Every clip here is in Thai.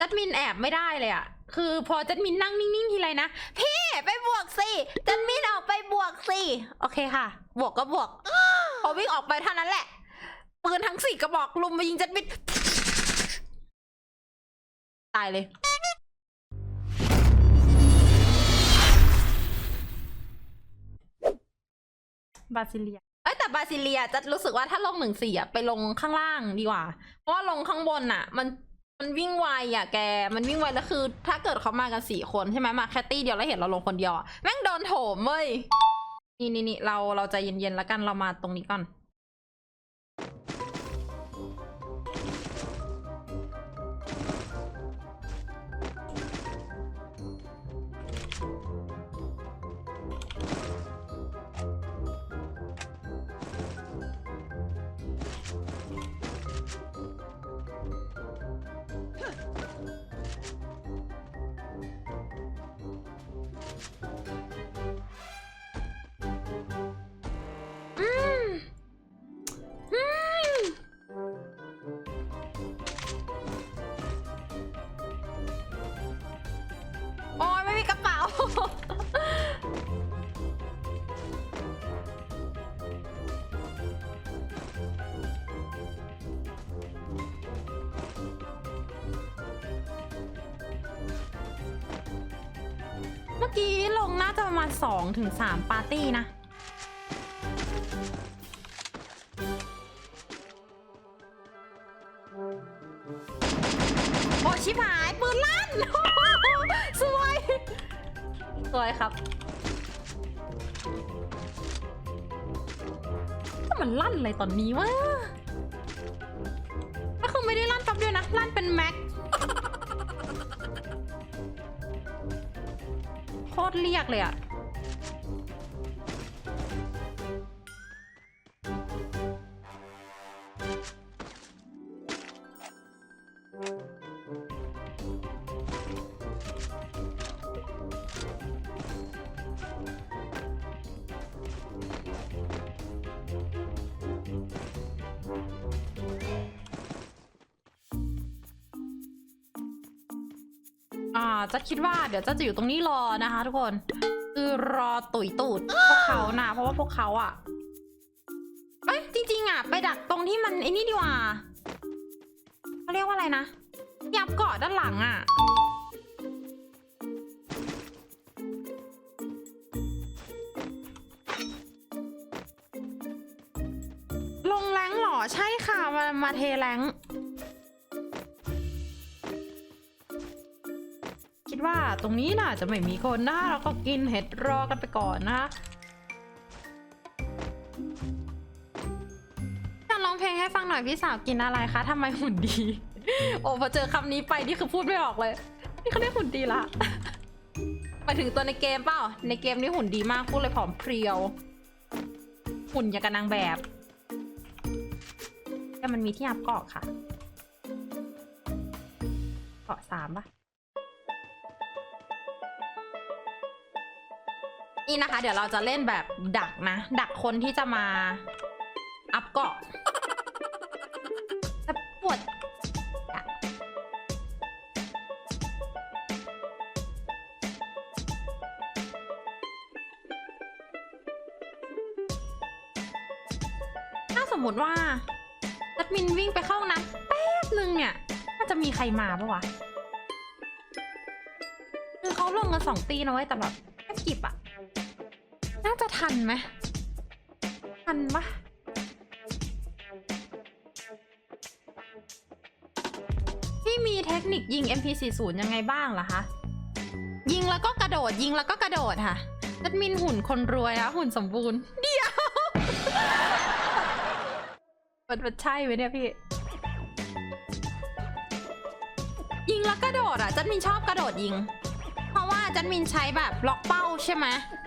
จัดมินแอบไม่ได้เลยอะคือพอจัดมินนั่งนิ่งๆทีไรนะ พี่ไปบวกสิจัดมินออกไปบวกสิโอเคค่ะ บวกก็บวก พอวิ่งออกไปเท่านั้นแหละ ปืนทั้งสี่กระบอกลุมมายิงจัดมิน ตายเลยบาซิเลียเอ้ยแต่บาซิเลียจะรู้สึกว่าถ้าลงหนึ่งสี่อะไปลงข้างล่างดีกว่า เพราะว่าลงข้างบนอะมัน มันวิ่งไวอะแก มันวิ่งไวแล้วคือ ถ้าเกิดเขามากันสี่คนใช่ไหมมาแคตตี้เดียวแล้วเห็นเราลงคนเดียวอะแม่งโดนโถมเว้ย นี่นี่นี่เราเราใจเย็นๆแล้วกันเรามาตรงนี้ก่อน 2ถึง3ปาร์ตี้นะ โอ้ชิบหายปืนลั่น สวย สวยครับถ้ามันลั่นอะไรตอนนี้วะก็คือไม่ได้ลั่นแป๊บเดียวนะ ลั่นเป็นแม็กโคตรเรียกเลยอะ อ่าจะคิดว่าเดี๋ยวจะจะอยู่ตรงนี้รอนะคะ ทุกคน คือรอตุ๋ยตูดพวกเขานะเพราะว่าพวกเขาอะเอ้ยจริงๆอะ ไปดักตรงที่มันไอ้นี่ดีกว่าเขาเรียกว่าอะไรนะยับเกาะด้านหลังอะลงแรงเหรอใช่ค่ะมามาเทแรง ตรงนี้น่าจะไม่มีคนนะเราก็กินเห็ดรอกันไปก่อนนะจะร้องเพลงให้ฟังหน่อยพี่สาวกินอะไรคะทำไมหุ่นดี โอ้พอเจอคำนี้ไปนี่คือพูดไม่ออกเลย นี่เขาเรียกหุ่นดีละไปถึงตัวในเกมเปล่า ในเกมนี่หุ่นดีมากพูดเลยผอมเพรียว หุ่นอย่างกับนางแบบแต่มันมีที่อัพเกาะค่ะ เกาะสามปะ นี่นะคะ เดี๋ยวเราจะเล่นแบบดักนะ ดักคนที่จะมา อัพเกาะจะปวดถ้าสมมติว่าจัดมินวิ่งไปเข้าห้น้ำแป๊บนึงเนี่ยน่าจะมีใครมาปะวะคือเขาลงกันสองตีนะเว้ยแต่แบบ ทันไหมทันปะพี่มีเทคนิคยิง MP40 ยังไงบ้างล่ะคะ ยิงแล้วก็กระโดด ยิงแล้วก็กระโดดค่ะจัดมินหุ่นคนรวยอะหุ่นสมบูรณ์ เดียวมันมันใช่ไหมเนี่ยพี่ ยิงแล้วกระโดดอะจัดมินชอบกระโดดยิง จันมินใช้แบบล็อกเป้าใช่ไหม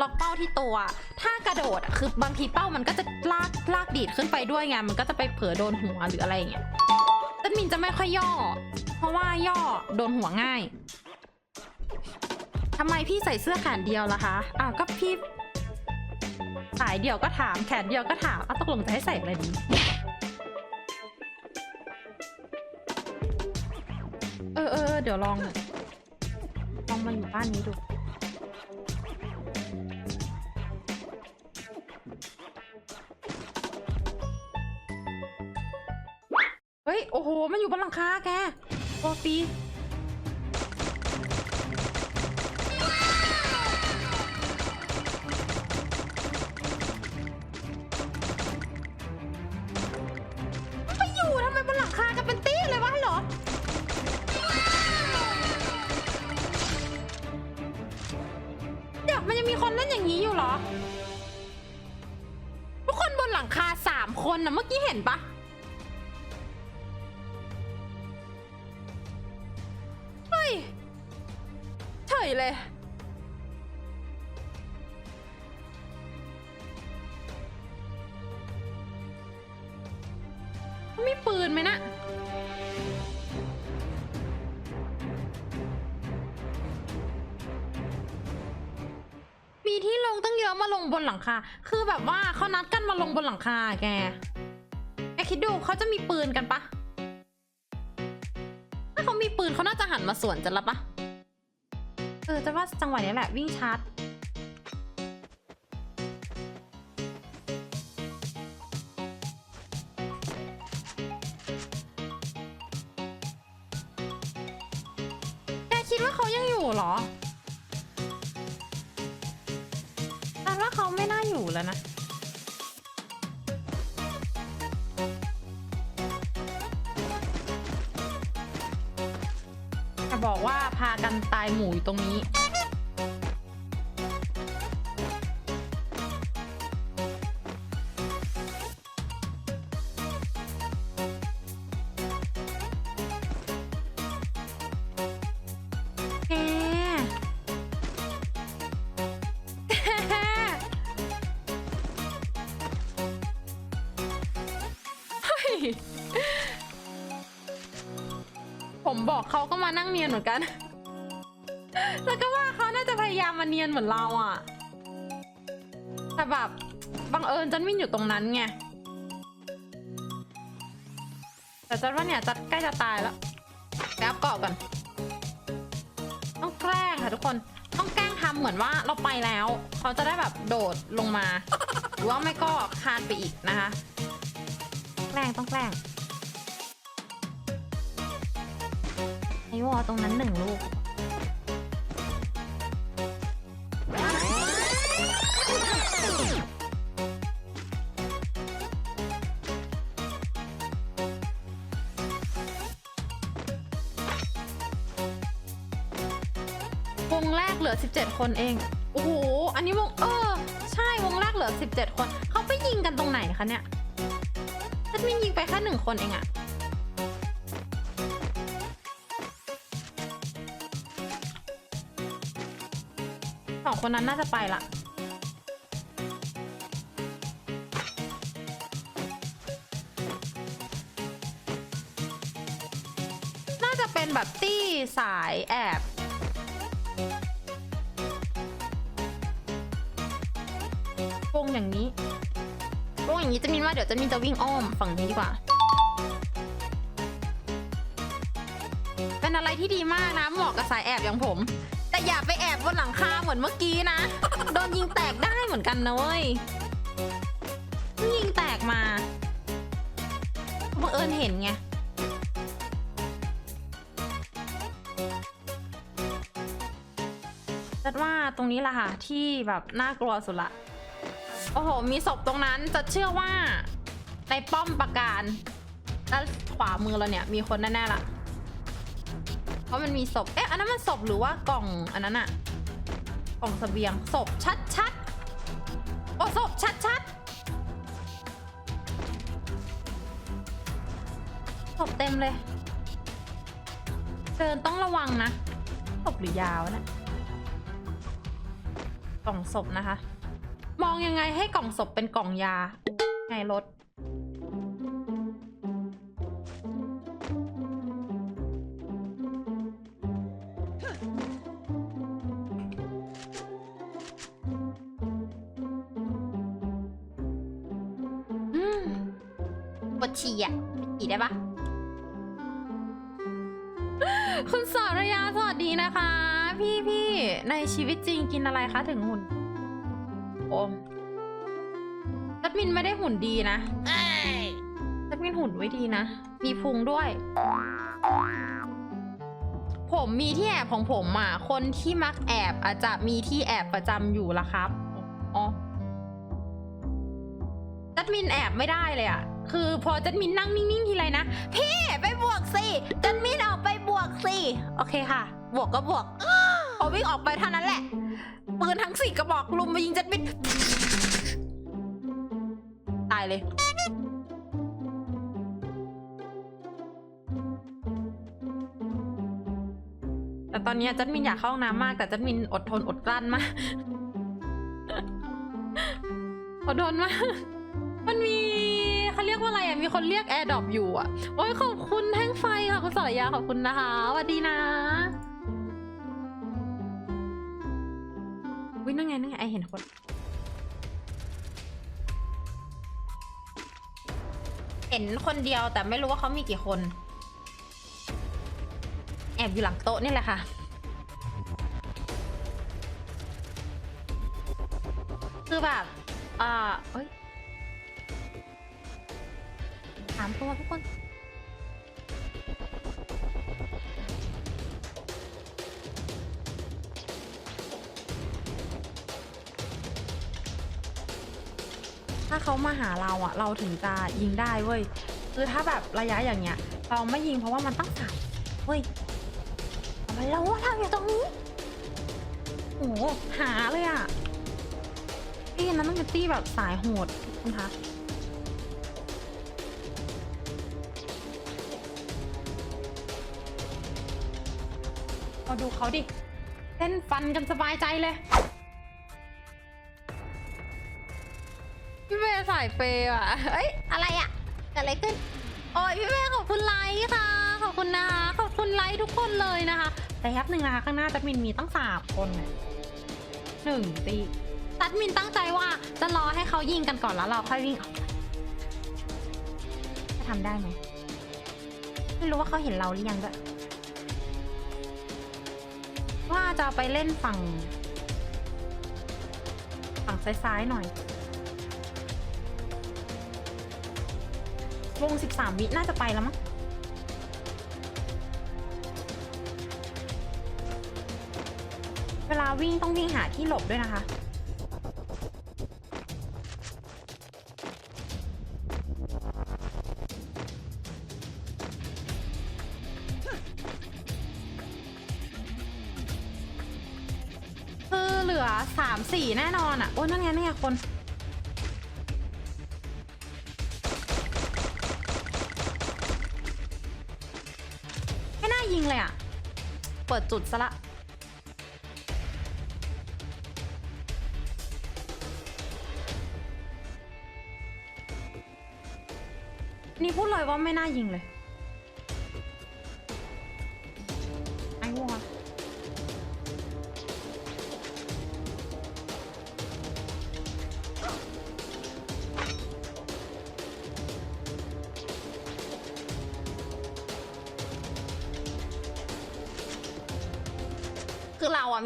ล็อกเป้าที่ตัว ถ้ากระโดดอะคือบางทีเป้ามันก็จะลากลากดีดขึ้นไปด้วยไงมันก็จะไปเผลอโดนหัวหรืออะไรอย่างเงี้ยจันมินจะไม่ค่อยย่อ เพราะว่าย่อโดนหัวง่ายทำไมพี่ใส่เสื้อแขนเดียวล่ะคะอ้าวก็พี่สายเดียวก็ถามแขนเดียวก็ถามอ้าวตกลงจะให้ใส่อะไรดีเออเออเดี๋ยวลอง มาอยู่บ้านนี้ดู เฮ้ย โอ้โห มันอยู่บนหลังคาแกโอปี มีปืนไหมนะมีที่ลงตั้งเยอะมาลงบนหลังคา คือแบบว่าเขานัดกันมาลงบนหลังคาแก แกคิดดูเขาจะมีปืนกันปะ ถ้าเขามีปืนเขาน่าจะหันมาสวนจะละปะ เออจะว่าจังหวะนี้แหละวิ่งชาร์จ คิดว่าเขายังอยู่เหรอแต่ว่าเขาไม่น่าอยู่แล้วนะ จะบอกว่าพากันตายหมู่อยู่ตรงนี้ มานั่งเนียนเหมือนกัน แล้วก็ว่าเขาน่าจะพยายามมาเนียนเหมือนเราอะแต่แบบบังเอิญจันวิ่งอยู่ตรงนั้นไง แต่จันว่าเนี่ยจัดใกล้จะตายแล้วแป๊บเกาะก่อน ต้องแกล้งค่ะทุกคน ต้องแกล้งทำเหมือนว่าเราไปแล้ว เขาจะได้แบบโดดลงมา หรือว่าไม่ก็คานไปอีกนะคะ แกล้งต้องแกล้ง วอลตรงนั้นหนึ่งลูก วงแรกเหลือ 17 คนเอง โอ้โห อันนี้วง เออ ใช่ วงแรกเหลือ 17 คน เขาไปยิงกันตรงไหนคะเนี่ยฉันมินยิงไปแค่หนึ่งคนเองอะ คนนั้นน่าจะไปละ น่าจะเป็นแบบตี้สายแอบวงอย่างนี้วงอย่างนี้จะมินว่าเดี๋ยวจะมินจะวิ่งอ้อมฝั่งนี้ดีกว่า เป็นอะไรที่ดีมากนะเหมาะกับสายแอบอย่างผม อย่าไปแอบบนหลังคาเหมือนเมื่อกี้นะ โดนยิงแตกได้เหมือนกันนะเว้ย ยิงแตกมาบังเอิญเห็นไงจัดว่าตรงนี้แหละค่ะ ที่แบบน่ากลัวสุดละ โอ้โห มีศพตรงนั้นจะเชื่อว่า ในป้อมปราการด้านขวามือเราเนี่ย มีคนแน่ๆละเพ ราะมันมีศพ เอ๊ะ อันนั้นมันศพหรือว่ากล่องอันนั้นอะกล่องเสบียงศพชัดๆโอ้ศพชัดๆศพเต็มเลย เดินต้องระวังนะศพหรือยาวนะกล่องศพนะคะ มองยังไงให้กล่องศพเป็นกล่องยา ไงรถ กินอะไรคะถึงหุ่น โอมจัดมินไม่ได้หุ่นดีนะจัดมินหุ่นไว้ดีนะ มีพุงด้วย ผมมีที่แอบของผมอะ คนที่มักแอบอาจจะมีที่แอบประจำอยู่ละครับ อ๋อจัดมินแอบไม่ได้เลยอะ คือพอจัดมินนั่งนิ่งๆทีไรนะ พี่ไปบวกสิ จัดมินออกไปบวกสิ โอเคค่ะ บวกก็บวกพอวิ่งออกไปเท่านั้นแหละ ปืนทั้งสี่กระบอกลุมมายิงจัดมินตายเลย แต่ตอนนี้จัดมินอยากเข้าห้องน้ำมาก แต่จัดมินอดทนอดกลั้นมาก อดทนมาก มันมีเขาเรียกว่าอะไรอะ มีคนเรียกแอร์ดรอปอยู่อะ โอ้ยขอบคุณแท่งไฟค่ะ คุณสรยาขอบคุณนะคะสวัสดีนะ วินั่งไงนั่งไงไอเห็นคน เห็นคนเดียวแต่ไม่รู้ว่าเขามีกี่คน แอบอยู่หลังโต๊ะนี่แหละค่ะ คือแบบอ่าเอ้ยถามตัวทุกคน เขามาหาเราอะเราถึงจะยิงได้เว้ยคือถ้าแบบระยะอย่างเงี้ย เราไม่ยิงเพราะว่ามันตั้งสามเฮ้ยทำไมเราว่าเราอยู่ตรงนี้โอ้โหหาเลยอะตี้นั้นต้องเป็นตี้แบบสายโหดคุณคะมาดูเขาดิเต้นฟันกันสบายใจเลยายเปย์อะเอ้ยอะไรอะเกิดอะไรขึ้น โอ้ยพี่เมย์ขอบคุณไลค์ค่ะ ขอบคุณนะคะขอบคุณไลค์ทุกคนเลยนะคะ แต่แป๊บหนึ่งนะคะข้างหน้าจัดมินมีตั้งสามคนเนี่ยหนึ่งตีจัดมินตั้งใจว่าจะรอให้เขายิงกันก่อนแล้วเราค่อยวิ่งออกจะทำได้ไหมไม่รู้ว่าเขาเห็นเราหรือยังด้วยว่าจะไปเล่นฝั่ง ฝั่งซ้ายๆหน่อย วง 13 วิน่าจะไปแล้วมั้งเวลาวิ่งต้องวิ่งหาที่หลบด้วยนะคะ คือเหลือ 3 4 แน่นอนอะ โอ้ยนั่นไงนั่นไงคน ปิดจุดซะละนี่พูดเลยว่าไม่น่ายิงเลย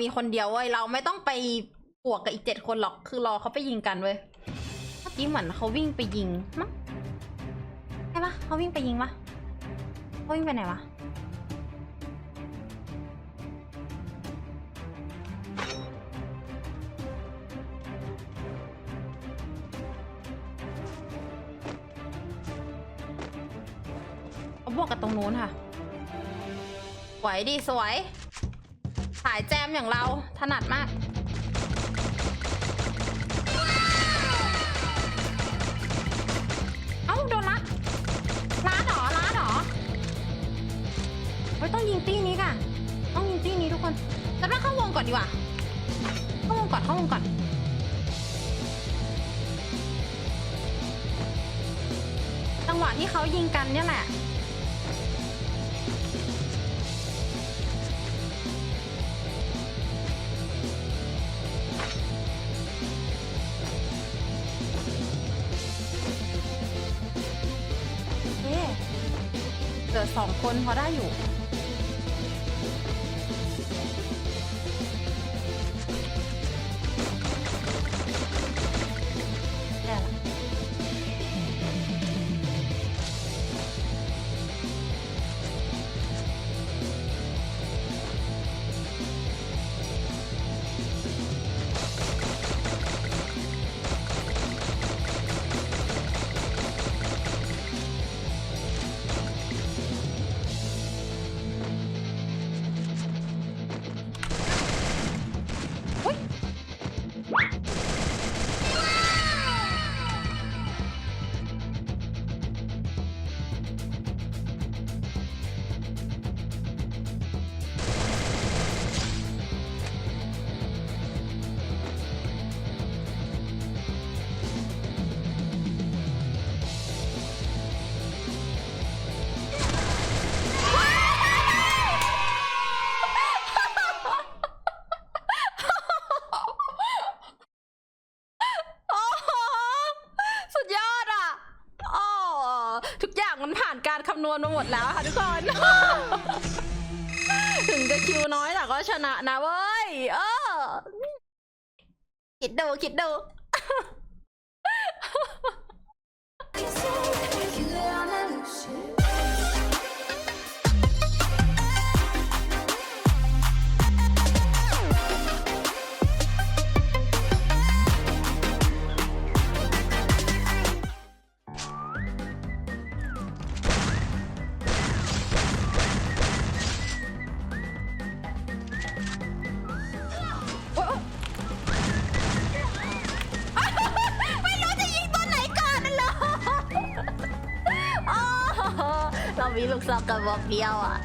มีคนเดียวเว้ยเราไม่ต้องไปบวกกับอีกเจ็ดคนหรอกคือรอเขาไปยิงกันเว้ยเมื่อกี้เหมือนเขาวิ่งไปยิงมั้งใช่ปะเขาวิ่งไปยิงปะเขาวิ่งไปไหนวะเขาบวกกับตรงนู้นค่ะสวยดีสวยายแจมอย่างเราถนัดมาก เอ้าโดนลัดล้าดหรอล้าดหรอเฮ้ยต้องยิงตี้นี้ค่ะ ต้องยิงตี้นี้ทุกคนจะไม่เข้าวงก่อนดีกว่า เข้าวงก่อนเข้าวงก่อนจังหวะที่เขายิงกันเนี่ยแหละ เหลือสองคนพอได้อยู่ นมาหมดแล้วค่ะทุกคน ถึงจะคิวน้อยแต่ก็ชนะนะเว้ย เออ คิดดูคิดดู นเหรอ